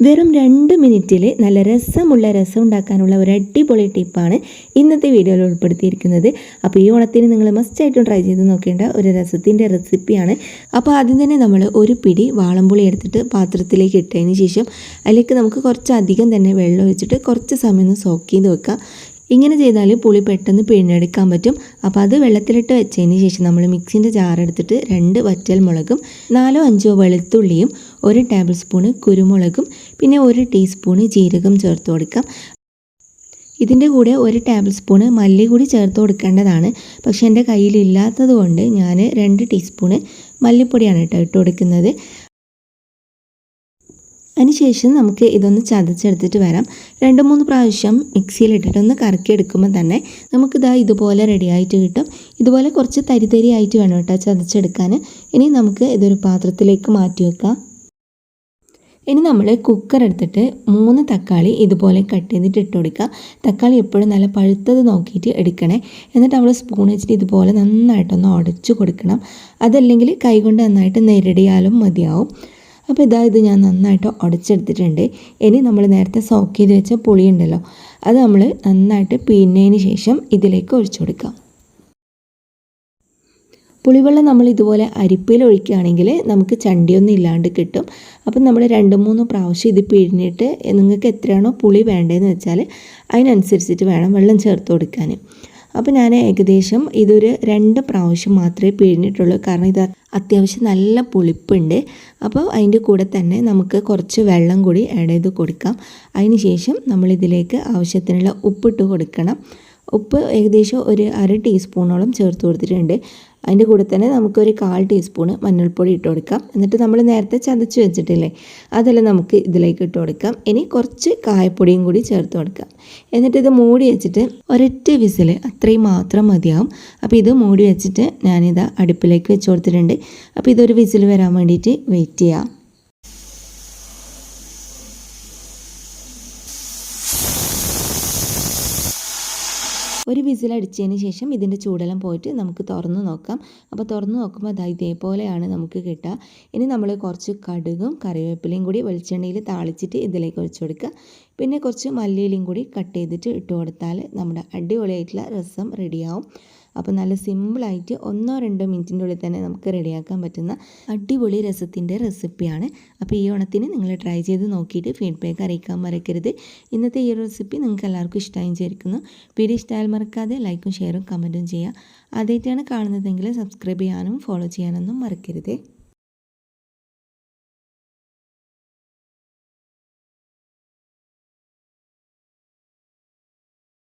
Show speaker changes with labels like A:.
A: വെറും രണ്ട് മിനിറ്റിൽ നല്ല രസമുള്ള രസം ഉണ്ടാക്കാനുള്ള ഒരു അടിപൊളി ടിപ്പാണ് ഇന്നത്തെ വീഡിയോയിൽ ഉൾപ്പെടുത്തിയിരിക്കുന്നത്. അപ്പോൾ ഈ ഓണത്തിന് നിങ്ങൾ മസ്റ്റായിട്ടും ട്രൈ ചെയ്ത് നോക്കേണ്ട ഒരു രസത്തിന്റെ റെസിപ്പിയാണ് അപ്പോൾ ആദ്യം തന്നെ നമ്മൾ ഒരു പിടി വാളംപുളി എടുത്തിട്ട് പാത്രത്തിലേക്ക് ഇട്ടതിന് ശേഷം അതിലേക്ക് നമുക്ക് കുറച്ചധികം തന്നെ വെള്ളം ഒഴിച്ചിട്ട് കുറച്ച് സമയം ഒന്ന് സോക്ക് ചെയ്ത് വെക്കാം ഇങ്ങനെ ചെയ്താൽ പുളി പെട്ടെന്ന് പിഴിഞ്ഞെടുക്കാൻ പറ്റും. അപ്പോൾ അത് വെള്ളത്തിലിട്ട് വെച്ചതിന് ശേഷം നമ്മൾ മിക്സിന്റെ ജാറെടുത്തിട്ട് രണ്ട് വറ്റൽ മുളകും നാലോ അഞ്ചോ വെളുത്തുള്ളിയും ഒരു ടേബിൾ സ്പൂണ് കുരുമുളകും പിന്നെ ഒരു ടീസ്പൂണ് ജീരകം ചേർത്ത് കൊടുക്കാം. ഇതിന്റെ കൂടെ ഒരു ടേബിൾ സ്പൂണ് മല്ലി കൂടി ചേർത്ത് കൊടുക്കേണ്ടതാണ്. പക്ഷേ എന്റെ കയ്യിലില്ലാത്തത് കൊണ്ട് ഞാൻ രണ്ട് ടീസ്പൂണ് മല്ലിപ്പൊടിയാണ് കേട്ടോ ഇട്ട് കൊടുക്കുന്നത്. അതിനുശേഷം നമുക്ക് ഇതൊന്ന് ചതച്ചെടുത്തിട്ട് വരാം. രണ്ട് മൂന്ന് പ്രാവശ്യം മിക്സിയിലിട്ടിട്ട് ഒന്ന് കറക്കിയെടുക്കുമ്പോൾ തന്നെ നമുക്കിതാ ഇതുപോലെ റെഡി ആയിട്ട് കിട്ടും. ഇതുപോലെ കുറച്ച് തരി തരി ആയിട്ട് വേണം കേട്ടോ ചതച്ചെടുക്കാൻ ഇനി നമുക്ക് ഇതൊരു പാത്രത്തിലേക്ക് മാറ്റി വെക്കാം. ഇനി നമ്മൾ കുക്കർ എടുത്തിട്ട് മൂന്ന് തക്കാളി ഇതുപോലെ കട്ട് ചെയ്തിട്ട് ഇട്ട് കൊടുക്കുക തക്കാളി എപ്പോഴും നല്ല പഴുത്തത് നോക്കിയിട്ട് എടുക്കണേ. എന്നിട്ട് നമ്മൾ സ്പൂൺ വെച്ചിട്ട് ഇതുപോലെ നന്നായിട്ടൊന്ന് ഉടച്ചു കൊടുക്കണം. അതല്ലെങ്കിൽ കൈകൊണ്ട് നന്നായിട്ട് നേരിടിയാലും മതിയാവും. അപ്പോൾ ഇതാ ഇത് ഞാൻ നന്നായിട്ട് ഉടച്ചെടുത്തിട്ടുണ്ട് ഇനി നമ്മൾ നേരത്തെ സോക്ക് ചെയ്ത് വെച്ച പുളിയുണ്ടല്ലോ അത് നമ്മൾ നന്നായിട്ട് പിന്നതിന് ശേഷം ഇതിലേക്ക് ഒഴിച്ചു കൊടുക്കാം പുളിവെള്ളം നമ്മൾ ഇതുപോലെ അരിപ്പയിൽ ഒഴിക്കുകയാണെങ്കിൽ നമുക്ക് ചണ്ടിയൊന്നും ഇല്ലാണ്ട് കിട്ടും. അപ്പം നമ്മൾ രണ്ട് മൂന്ന് പ്രാവശ്യം ഇത് പിഴിഞ്ഞിട്ട് നിങ്ങൾക്ക് എത്രയാണോ പുളി വേണ്ടതെന്ന് വെച്ചാൽ അതിനനുസരിച്ചിട്ട് വേണം വെള്ളം ചേർത്ത് കൊടുക്കാൻ. അപ്പോൾ ഞാൻ ഏകദേശം ഇതൊരു രണ്ട് പ്രാവശ്യം മാത്രമേ പിഴിഞ്ഞിട്ടുള്ളൂ. കാരണം ഇത് അത്യാവശ്യം നല്ല പുളിപ്പുണ്ട്. അപ്പോൾ അതിന്റെ കൂടെ തന്നെ നമുക്ക് കുറച്ച് വെള്ളം കൂടി ആഡ് ചെയ്ത് കൊടുക്കാം. അതിന് ശേഷം നമ്മളിതിലേക്ക് ആവശ്യത്തിനുള്ള ഉപ്പിട്ട് കൊടുക്കണം. ഉപ്പ് ഏകദേശം ഒരു അര ടീസ്പൂണോളം ചേർത്ത് കൊടുത്തിട്ടുണ്ട്. അതിന്റെ കൂടെ തന്നെ നമുക്കൊരു കാൽ ടീസ്പൂണ് മഞ്ഞൾപ്പൊടി ഇട്ട് കൊടുക്കാം. എന്നിട്ട് നമ്മൾ നേരത്തെ ചതച്ച് വെച്ചിട്ടില്ലേ അതെല്ലാം നമുക്ക് ഇതിലേക്ക് ഇട്ട് കൊടുക്കാം. ഇനി കുറച്ച് കായപ്പൊടിയും കൂടി ചേർത്ത് കൊടുക്കാം. എന്നിട്ട് ഇത് മൂടി വെച്ചിട്ട് ഒരൊറ്റ വിസിൽ അത്രയും മാത്രം മതിയാവും. അപ്പോൾ ഇത് മൂടി വെച്ചിട്ട് ഞാനിത് അടുപ്പിലേക്ക് വെച്ച് കൊടുത്തിട്ടുണ്ട്. അപ്പോൾ ഇതൊരു വിസിൽ വരാൻ വേണ്ടിയിട്ട് വെയിറ്റ് ചെയ്യാം. ഒരു വിസിലടിച്ചതിന് ശേഷം ഇതിന്റെ ചൂടെല്ലാം പോയിട്ട് നമുക്ക് തുറന്ന് നോക്കാം. അപ്പോൾ തുറന്ന് നോക്കുമ്പോൾ അതാ ഇതേപോലെയാണ് നമുക്ക് കിട്ടുക. ഇനി നമ്മൾ കുറച്ച് കടുകും കറിവേപ്പിലയും കൂടി വെളിച്ചെണ്ണയിൽ താളിച്ചിട്ട് ഇതിലേക്ക് ഒഴിച്ചു കൊടുക്കുക. പിന്നെ കുറച്ച് മല്ലിയിലും കൂടി കട്ട് ചെയ്തിട്ട് ഇട്ട് കൊടുത്താൽ നമ്മുടെ അടിപൊളിയായിട്ടുള്ള രസം റെഡിയാവും അപ്പോൾ നല്ല സിമ്പിളായിട്ട് ഒന്നോ രണ്ടോ മിനിറ്റിന്റെ ഉള്ളിൽ തന്നെ നമുക്ക് റെഡിയാക്കാൻ പറ്റുന്ന അടിപൊളി രസത്തിന്റെ റെസിപ്പിയാണ് അപ്പോൾ ഈ ഓണത്തിന് നിങ്ങൾ ട്രൈ ചെയ്ത് നോക്കിയിട്ട് ഫീഡ്ബാക്ക് അറിയിക്കാൻ മറക്കരുത്. ഇന്നത്തെ ഈ റെസിപ്പി നിങ്ങൾക്ക് എല്ലാവർക്കും ഇഷ്ടമായി ചേർക്കുന്നു വീഡിയോ ഇഷ്ടമായാൽ മറക്കാതെ ലൈക്കും ഷെയറും കമന്റും ചെയ്യുക. ആദ്യമായിട്ടാണ് കാണുന്നതെങ്കിൽ സബ്സ്ക്രൈബ് ചെയ്യാനും ഫോളോ ചെയ്യാനൊന്നും മറക്കരുത്.